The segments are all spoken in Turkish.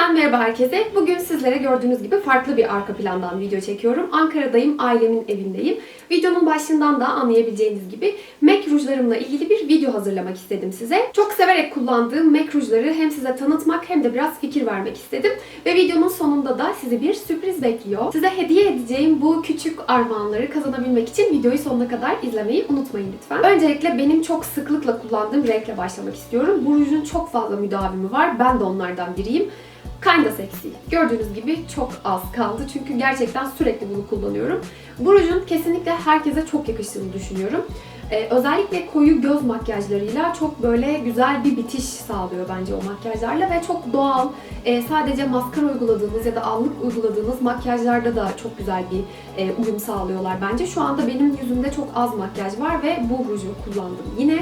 Yeniden merhaba herkese. Bugün sizlere gördüğünüz gibi farklı bir arka plandan video çekiyorum. Ankara'dayım, ailemin evindeyim. Videonun başından da anlayabileceğiniz gibi MAC rujlarımla ilgili bir video hazırlamak istedim size. Çok severek kullandığım MAC rujları hem size tanıtmak hem de biraz fikir vermek istedim. Ve videonun sonunda da sizi bir sürpriz bekliyor. Size hediye edeceğim bu küçük armağanları kazanabilmek için videoyu sonuna kadar izlemeyi unutmayın lütfen. Öncelikle benim çok sıklıkla kullandığım renkle başlamak istiyorum. Bu rujun çok fazla müdavimi var. Ben de onlardan biriyim. Kinda Sexy. Gördüğünüz gibi çok az kaldı çünkü gerçekten sürekli bunu kullanıyorum. Bu rujun kesinlikle herkese çok yakıştığını düşünüyorum. Ee, özellikle koyu göz makyajlarıyla çok böyle güzel bir bitiş sağlıyor bence o makyajlarla ve çok doğal, e, sadece maskara uyguladığınız ya da allık uyguladığınız makyajlarda da çok güzel bir e, uyum sağlıyorlar bence. Şu anda benim yüzümde çok az makyaj var ve bu ruju kullandım yine.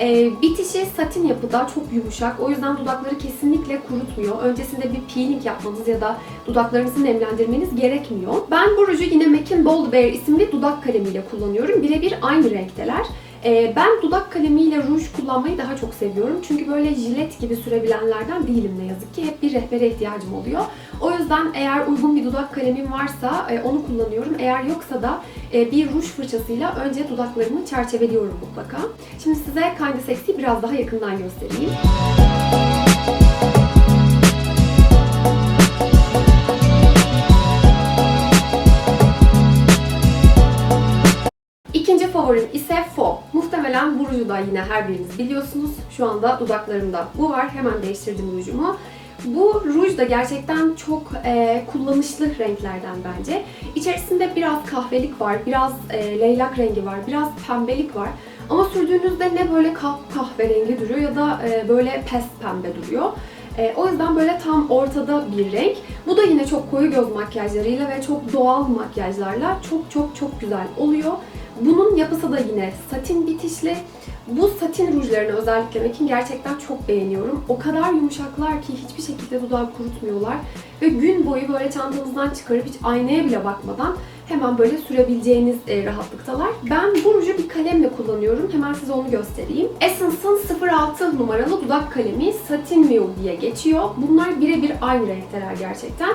E, bitişi satin yapıda çok yumuşak. O yüzden dudakları kesinlikle kurutmuyor. Öncesinde bir peeling yapmanız ya da dudaklarınızı nemlendirmeniz gerekmiyor. Ben bu ruju yine MAC'in Bold Bear isimli dudak kalemiyle kullanıyorum. Birebir aynı renkteler. Ee, ben dudak kalemiyle ruj kullanmayı daha çok seviyorum. Çünkü böyle jilet gibi sürebilenlerden değilim ne yazık ki. Hep bir rehbere ihtiyacım oluyor. O yüzden eğer uygun bir dudak kalemim varsa e, onu kullanıyorum. Eğer yoksa da e, bir ruj fırçasıyla önce dudaklarımı çerçeveliyorum mutlaka. Şimdi size Kinda Sexy biraz daha yakından göstereyim. İkinci ruju da yine her biriniz biliyorsunuz. Şu anda dudaklarımda bu var. Hemen değiştirdim rujumu. Bu ruj da gerçekten çok e, kullanışlı renklerden bence. İçerisinde biraz kahvelik var, biraz e, leylak rengi var, biraz pembelik var. Ama sürdüğünüzde ne böyle kah kahverengi duruyor ya da e, böyle pes pembe duruyor. E, o yüzden böyle tam ortada bir renk. Bu da yine çok koyu göz makyajlarıyla ve çok doğal makyajlarla çok çok çok güzel oluyor. Bunun yapısı da yine satin bitişli. Bu satin rujlarını özellikle MAC'in gerçekten çok beğeniyorum. O kadar yumuşaklar ki hiçbir şekilde dudağı kurutmuyorlar. Ve gün boyu böyle çantanızdan çıkarıp hiç aynaya bile bakmadan hemen böyle sürebileceğiniz e, rahatlıktalar. Ben bu ruju bir kalemle kullanıyorum. Hemen size onu göstereyim. Essence'ın 06 numaralı dudak kalemi Satin Mule diye geçiyor. Bunlar birebir aynı renkteler gerçekten.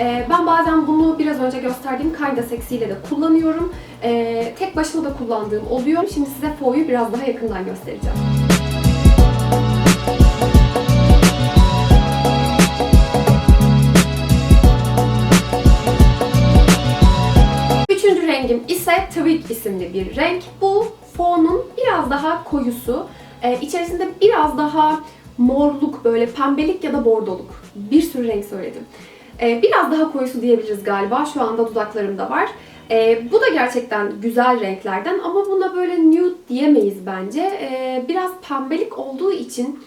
E, ben bazen bunu biraz önce gösterdiğim Kinda Sexy ile de kullanıyorum. E, tek başına da kullandığım oluyor. Şimdi size Faux'u biraz daha yakından göstereceğim. Üçüncü rengim ise Tweed isimli bir renk. Bu Faux'un biraz daha koyusu. Ee, içerisinde biraz daha morluk, böyle pembelik ya da bordoluk. Bir sürü renk söyledim. Ee, biraz daha koyusu diyebiliriz galiba. Şu anda dudaklarımda var. Ee, bu da gerçekten güzel renklerden ama buna böyle nude diyemeyiz bence. Ee, biraz pembelik olduğu için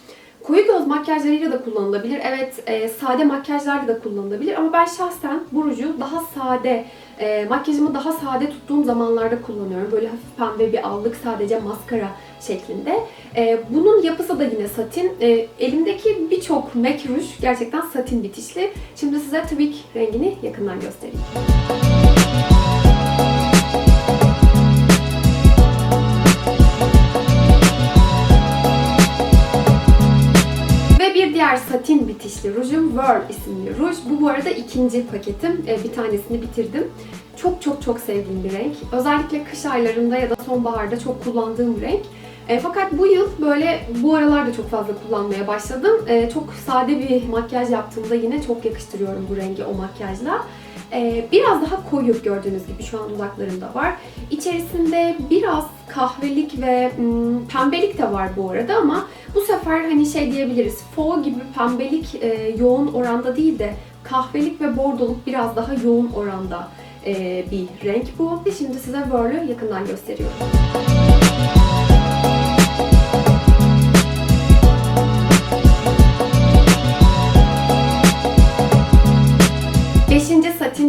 koyu göz makyajlarıyla da kullanılabilir. Evet e, sade makyajlarla da kullanılabilir ama ben şahsen bu ruju daha sade, e, makyajımı daha sade tuttuğum zamanlarda kullanıyorum. Böyle hafif pembe bir allık sadece maskara şeklinde. E, bunun yapısı da yine satin. E, elimdeki birçok MAC ruj gerçekten satin bitişli. Şimdi size Tweak rengini yakından göstereyim. Diğer satin bitişli rujum Whirl isimli ruj. Bu bu arada ikinci paketim. Ee, Bir tanesini bitirdim. Çok çok çok sevdiğim bir renk. Özellikle kış aylarında ya da sonbaharda çok kullandığım bir renk. E, fakat bu yıl böyle bu aralarda çok fazla kullanmaya başladım. E, çok sade bir makyaj yaptığımda yine çok yakıştırıyorum bu rengi o makyajla. E, biraz daha koyu gördüğünüz gibi şu an dudaklarımda var. İçerisinde biraz kahvelik ve hmm, pembelik de var bu arada ama bu sefer hani şey diyebiliriz. Faux gibi pembelik e, yoğun oranda değil de kahvelik ve bordoluk biraz daha yoğun oranda e, bir renk bu. Şimdi size Whirl'ü yakından gösteriyorum.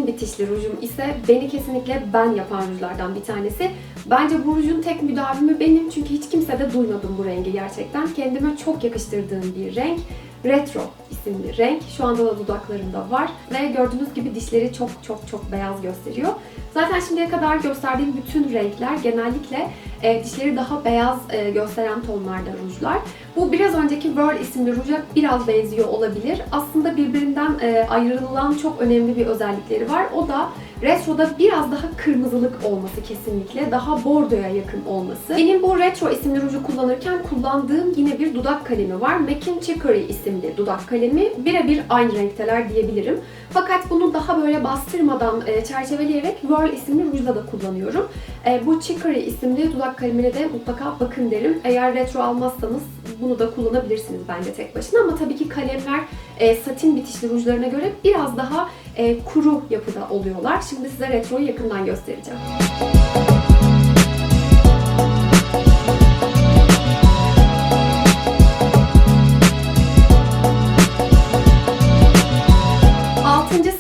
Satin bitişli rujum ise beni kesinlikle ben yapan rujlardan bir tanesi. Bence bu rujun tek müdavimi benim çünkü hiç kimse de duymadım bu rengi gerçekten. Kendime çok yakıştırdığım bir renk. Retro isimli renk. Şu anda da dudaklarımda var ve gördüğünüz gibi dişleri çok çok çok beyaz gösteriyor. Zaten şimdiye kadar gösterdiğim bütün renkler genellikle e, dişleri daha beyaz e, gösteren tonlarda rujlar. Bu biraz önceki Whirl isimli ruja biraz benziyor olabilir. Aslında birbirinden e, ayrılan çok önemli bir özellikleri var. O da Retro'da biraz daha kırmızılık olması kesinlikle. Daha bordoya yakın olması. Benim bu Retro isimli ruju kullanırken kullandığım yine bir dudak kalemi var. MAC'in Chicory isimli dudak kalemi. Birebir aynı renkteler diyebilirim. Fakat bunu daha böyle bastırmadan e, çerçeveleyerek Whirl isimli rujda da kullanıyorum. E, bu Chicory isimli dudak kalemine de mutlaka bakın derim. Eğer retro almazsanız bunu da kullanabilirsiniz bence tek başına. Ama tabii ki kalemler e, satin bitişli rujlarına göre biraz daha e, kuru yapıda oluyorlar. Şimdi size retroyu yakından göstereceğim.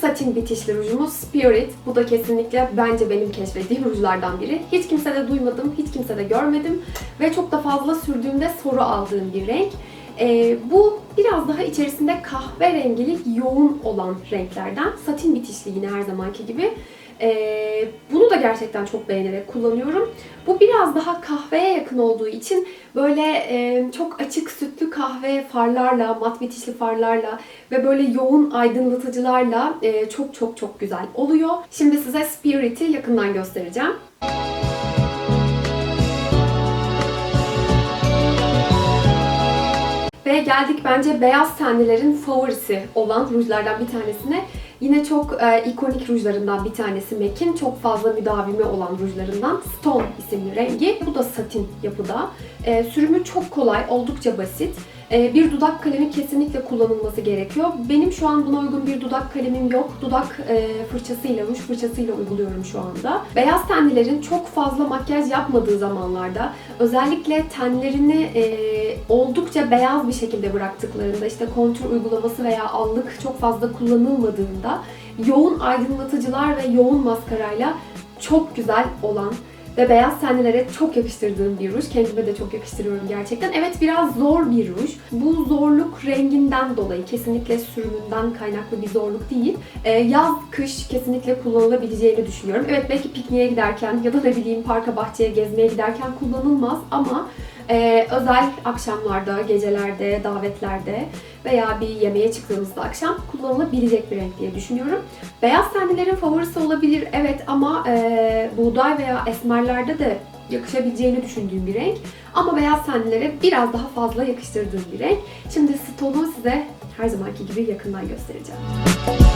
Satin bitişli rujumuz Spirit. Bu da kesinlikle bence benim keşfettiğim rujlardan biri. Hiç kimse de duymadım, hiç kimse de görmedim ve çok da fazla sürdüğümde soru aldığım bir renk. Ee, bu biraz daha içerisinde kahverengilik yoğun olan renklerden. Satin bitişli yine her zamanki gibi. Ee, bunu da gerçekten çok beğenerek kullanıyorum. Bu biraz daha kahveye yakın olduğu için böyle e, çok açık sütlü kahve farlarla, mat bitişli farlarla ve böyle yoğun aydınlatıcılarla e, çok çok çok güzel oluyor. Şimdi size Spirit'i yakından göstereceğim. Ve geldik bence beyaz tenlilerin favorisi olan rujlardan bir tanesine. Yine çok e, ikonik rujlarından bir tanesi MAC'in. Çok fazla müdavimi olan rujlarından Stone isimli rengi. Bu da satin yapıda. E, sürümü çok kolay, oldukça basit. E, bir dudak kalemi kesinlikle kullanılması gerekiyor. Benim şu an buna uygun bir dudak kalemim yok. Dudak e, fırçasıyla, ruj fırçasıyla uyguluyorum şu anda. Beyaz tenlilerin çok fazla makyaj yapmadığı zamanlarda özellikle tenlerini e, oldukça beyaz bir şekilde bıraktıklarında işte kontür uygulaması veya allık çok fazla kullanılmadığında yoğun aydınlatıcılar ve yoğun maskarayla çok güzel olan ve beyaz tenlilere çok yakıştırdığım bir ruj. Kendime de çok yakıştırıyorum gerçekten. Evet biraz zor bir ruj. Bu zorluk renginden dolayı kesinlikle sürümünden kaynaklı bir zorluk değil. Ee, yaz, kış kesinlikle kullanılabileceğini düşünüyorum. Evet belki pikniğe giderken ya da ne bileyim parka bahçeye gezmeye giderken kullanılmaz ama ee, özel akşamlarda, gecelerde, davetlerde veya bir yemeğe çıktığımızda akşam kullanılabilecek bir renk diye düşünüyorum. Beyaz tenlilerin favorisi olabilir evet ama e, buğday veya esmerlerde de yakışabileceğini düşündüğüm bir renk. Ama beyaz tenlilere biraz daha fazla yakıştırdığım bir renk. Şimdi Stone'u size her zamanki gibi yakından göstereceğim. Ve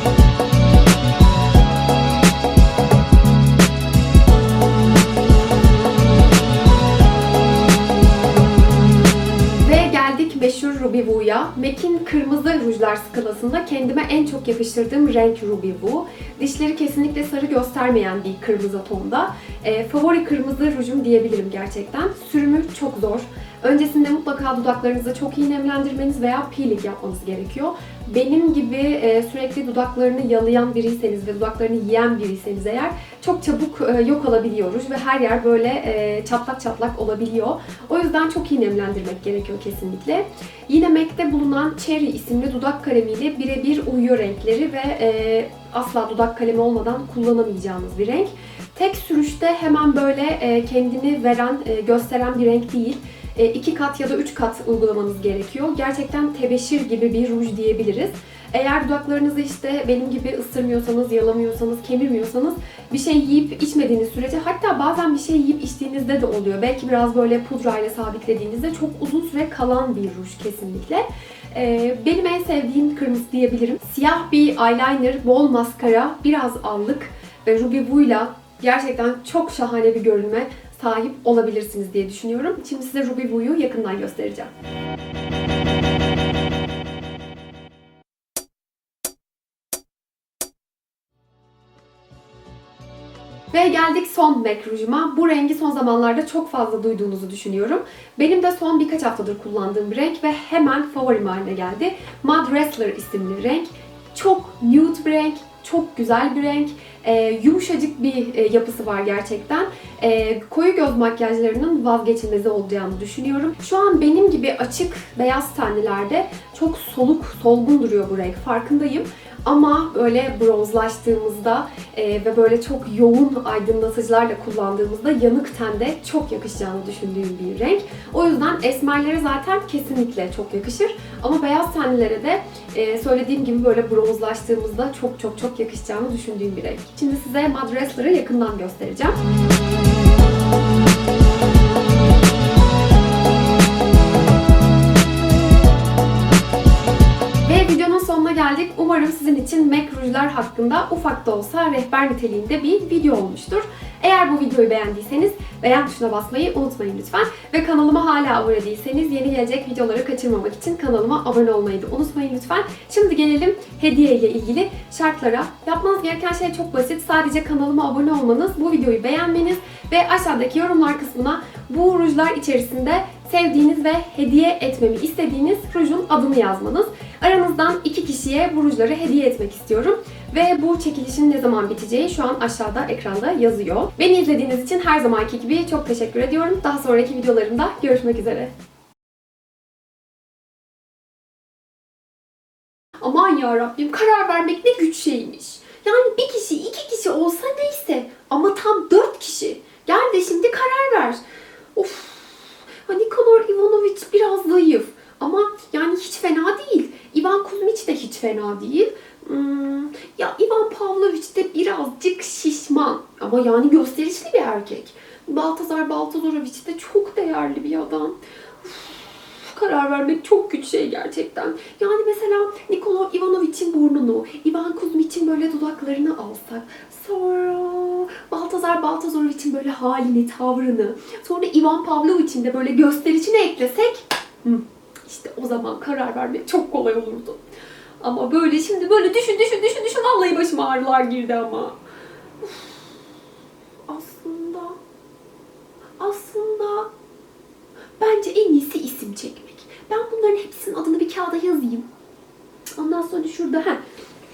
Ruby Woo'ya. MAC'in kırmızı rujlar skalasında kendime en çok yakıştırdığım renk Ruby Woo. Dişleri kesinlikle sarı göstermeyen bir kırmızı tonda. E, favori kırmızı rujum diyebilirim gerçekten. Sürümü çok zor. Öncesinde mutlaka dudaklarınızı çok iyi nemlendirmeniz veya peeling yapmanız gerekiyor. Benim gibi e, sürekli dudaklarını yalayan biriyseniz ve dudaklarını yiyen biriyseniz eğer çok çabuk e, yok olabiliyoruz ve her yer böyle e, çatlak çatlak olabiliyor. O yüzden çok iyi nemlendirmek gerekiyor kesinlikle. Yine MAC'te bulunan Cherry isimli dudak kalemiyle birebir uyuyor renkleri ve asla dudak kalemi olmadan kullanamayacağınız bir renk. Tek sürüşte hemen böyle kendini veren, gösteren bir renk değil. E, iki kat ya da üç kat uygulamanız gerekiyor. Gerçekten tebeşir gibi bir ruj diyebiliriz. Eğer dudaklarınızı işte benim gibi ısırmıyorsanız, yalamıyorsanız, kemirmiyorsanız bir şey yiyip içmediğiniz sürece hatta bazen bir şey yiyip içtiğinizde de oluyor. Belki biraz böyle pudrayla sabitlediğinizde çok uzun süre kalan bir ruj kesinlikle. Ee, benim en sevdiğim kırmızı diyebilirim. Siyah bir eyeliner, bol maskara, biraz allık ve Ruby Woo'yla gerçekten çok şahane bir görünme sahip olabilirsiniz diye düşünüyorum. Şimdi size Ruby Woo'yu yakından göstereceğim. Ve geldik son MAC rujuma. Bu rengi son zamanlarda çok fazla duyduğunuzu düşünüyorum. Benim de son birkaç haftadır kullandığım bir renk ve hemen favorim haline geldi. Mud Wrestler isimli renk. Çok nude bir renk, Çok güzel bir renk. Ee, yumuşacık bir e, yapısı var gerçekten. Ee, koyu göz makyajlarının vazgeçilmezi olacağını düşünüyorum. Şu an benim gibi açık beyaz tenlilerde çok soluk, solgun duruyor bu renk. Farkındayım. Ama böyle bronzlaştığımızda e, ve böyle çok yoğun aydınlatıcılarla kullandığımızda yanık tende çok yakışacağını düşündüğüm bir renk. O yüzden esmerlere zaten kesinlikle çok yakışır. Ama beyaz tenlilere de e, söylediğim gibi böyle bronzlaştığımızda çok çok çok yakışacağını düşündüğüm bir renk. Şimdi size Madresler'ı yakından göstereceğim. Ve videonun sonuna geldik. Umarım sizin için MAC rujlar hakkında ufak da olsa rehber niteliğinde bir video olmuştur. Eğer bu videoyu beğendiyseniz beğen tuşuna basmayı unutmayın lütfen. Ve kanalıma hala abone değilseniz yeni gelecek videoları kaçırmamak için kanalıma abone olmayı da unutmayın lütfen. Şimdi gelelim hediye ile ilgili şartlara. Yapmanız gereken şey çok basit. Sadece kanalıma abone olmanız, bu videoyu beğenmeniz ve aşağıdaki yorumlar kısmına bu rujlar içerisinde sevdiğiniz ve hediye etmemi istediğiniz rujun adını yazmanız. Aranızdan iki kişiye bu rujları hediye etmek istiyorum. Ve bu çekilişin ne zaman biteceği şu an aşağıda ekranda yazıyor. Beni izlediğiniz için her zamanki gibi çok teşekkür ediyorum. Daha sonraki videolarımda görüşmek üzere. Aman ya Rabbim karar vermek ne güç şeymiş. Yani bir kişi, iki kişi olsa neyse ama tam dört kişi. Gel de şimdi karar ver. Of. Ha, Nikolor Ivanovic biraz zayıf ama yani hiç fena değil. Ivan Kuzmic de hiç fena değil. Hmm, ya Ivan Pavlovic de birazcık şişman ama yani gösterişli bir erkek. Baltazar Baltazorovic de çok değerli bir adam. Uf, karar vermek çok güç şey gerçekten. Yani mesela Nikola Ivanovic'in burnunu, Ivan Kuzmic'in böyle dudaklarını alsak, sonra Baltazar Baltazorovic'in böyle halini, tavrını, sonra Ivan Pavlovic'in de böyle gösterişini eklesek, işte o zaman karar vermek çok kolay olurdu. Ama böyle şimdi böyle düşün düşün düşün düşün vallahi başıma ağrılar girdi ama. Uf. Aslında aslında bence en iyisi isim çekmek. Ben bunların hepsinin adını bir kağıda yazayım. Ondan sonra şurada ha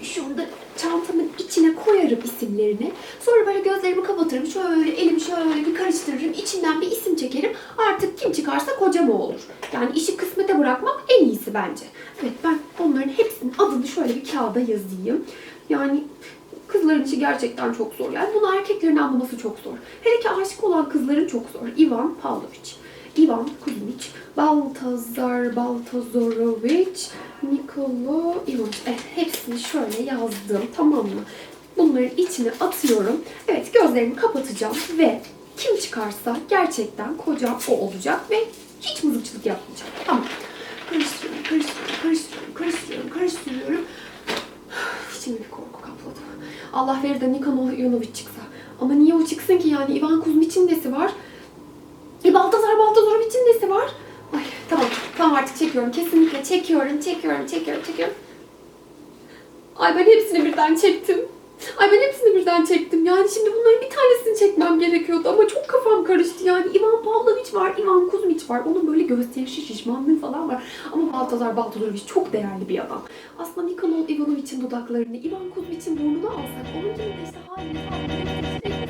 şurada çantamın içine koyarım isimlerini. Sonra böyle gözlerimi kapatırım. Şöyle elimi şöyle bir karıştırırım. içinden bir isim çekerim. Artık kim çıkarsa kocam o olur. Yani işi kısmete bırakmak en iyisi bence. Evet ben onların hepsinin adını şöyle bir kağıda yazayım. Yani kızların işi gerçekten çok zor. Yani bunu erkeklerin anlaması çok zor. Hele ki aşık olan kızların çok zor. Ivan Pavlovic. Ivan Kuzmic, Baltazar Baltazorovic, Nikolo Ivanovic. Eh, hepsini şöyle yazdım tamam mı? Bunların içine atıyorum. Evet gözlerimi kapatacağım ve kim çıkarsa gerçekten kocam o olacak ve hiç mızıkçılık yapmayacağım. Tamam. Karıştırıyorum, karıştırıyorum, karıştırıyorum, karıştırıyorum, karıştırıyorum. İçimi bir korku kapladı. Allah verir de Nikanor Ivanovic çıksa. Ama niye o çıksın ki yani? Ivan Kuzmic'in nesi var? E Baltazar Baltazorovic'in nesi var? Ay tamam, tamam artık çekiyorum. Kesinlikle çekiyorum, çekiyorum, çekiyorum, çekiyorum. Ay ben hepsini birden çektim. Ay ben hepsini birden çektim. Yani şimdi bunların bir tanesini çekmem gerekiyordu ama çok kafam karıştı. Yani Ivan Pavlovic var, Ivan Kuzmic var. Onun böyle gösterişi, şişmanlığı falan var. Ama Baltazar Baltazorovic çok değerli bir adam. Aslında Nikanor Ivanovic'in dudaklarını, Ivan Kuzmic'in burnunu alsak, onun gibi de işte halini, tavrını,